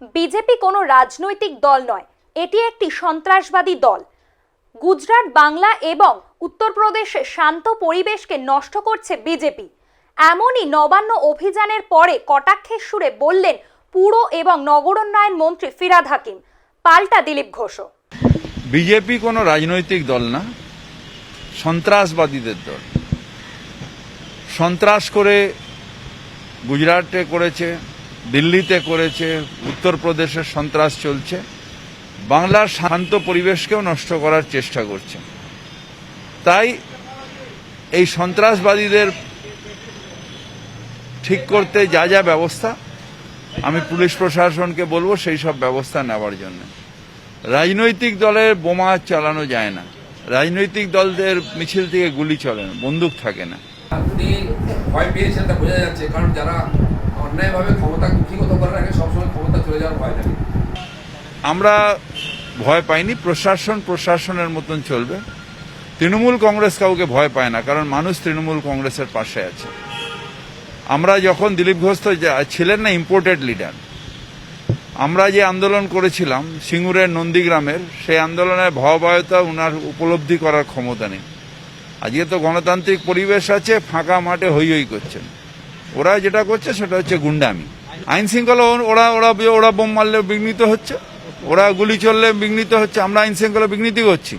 BJP কোনো রাজনৈতিক দল নয়, এটি একটি সন্ত্রাসবাদী দল। গুজরাট, বাংলা এবং উত্তরপ্রদেশে শান্ত পরিবেশকে নষ্ট করছে বিজেপি। এমনই নবান্ন অভিযানের পরে কটাক্ষের সুরে বললেন পুর এবং নগরোন্নয়ন মন্ত্রী ফিরাদ হাকিম। পাল্টা দিলীপ ঘোষও বিজেপি কোনো রাজনৈতিক দল না, সন্ত্রাসবাদীদের দল। সন্ত্রাস করে গুজরাটে করেছে দিল্লিতে করেছে, উত্তরপ্রদেশে সন্ত্রাস চলছে, বাংলার শান্ত পরিবেশকেও নষ্ট করার চেষ্টা করছে। তাই এই সন্ত্রাসবাদীদের ঠিক করতে যা যা ব্যবস্থা, আমি পুলিশ প্রশাসনকে বলব সেই সব ব্যবস্থা নেওয়ার জন্য। রাজনৈতিক দলের বোমা চালানো যায় না। রাজনৈতিক দলদের মিছিল থেকে গুলি চলে না, বন্দুক থাকে না। আপনি ভয় পেয়েছেন বোঝা যাচ্ছে, কারণ যারা অন্যায়ভাবে ক্ষমতা কুক্ষিগত করার আগে সবসময় ক্ষমতা চলে যাওয়ার ভয় থাকে। আমরা ভয় পাইনি, প্রশাসন প্রশাসনের মতন চলবে। তৃণমূল কংগ্রেস কাউকে ভয় পায় না, কারণ মানুষ তৃণমূল কংগ্রেসের পাশে আছে। আমরা যখন দিলীপ ঘোষ তো ছিলেন না ইম্পোর্টেড লিডার আমরা যে আন্দোলন করেছিলাম, সিঙ্গুরের নন্দীগ্রামের, সেই আন্দোলনের ভয়াবহতা উনার উপলব্ধি করার ক্ষমতা নেই। আজকে তো গণতান্ত্রিক পরিবেশ আছে, ফাঁকা মাঠে হই হই করছেন। ওরা যেটা করছে সেটা হচ্ছে গুন্ডামি। আইন শৃঙ্খলা ওরা ওরা ওরা বোম মারলে বিঘ্নিত হচ্ছে। ওরা গুলি চললে বিঘ্নিত হচ্ছে। আমরা আইন শৃঙ্খলা বিঘ্নিত করছি।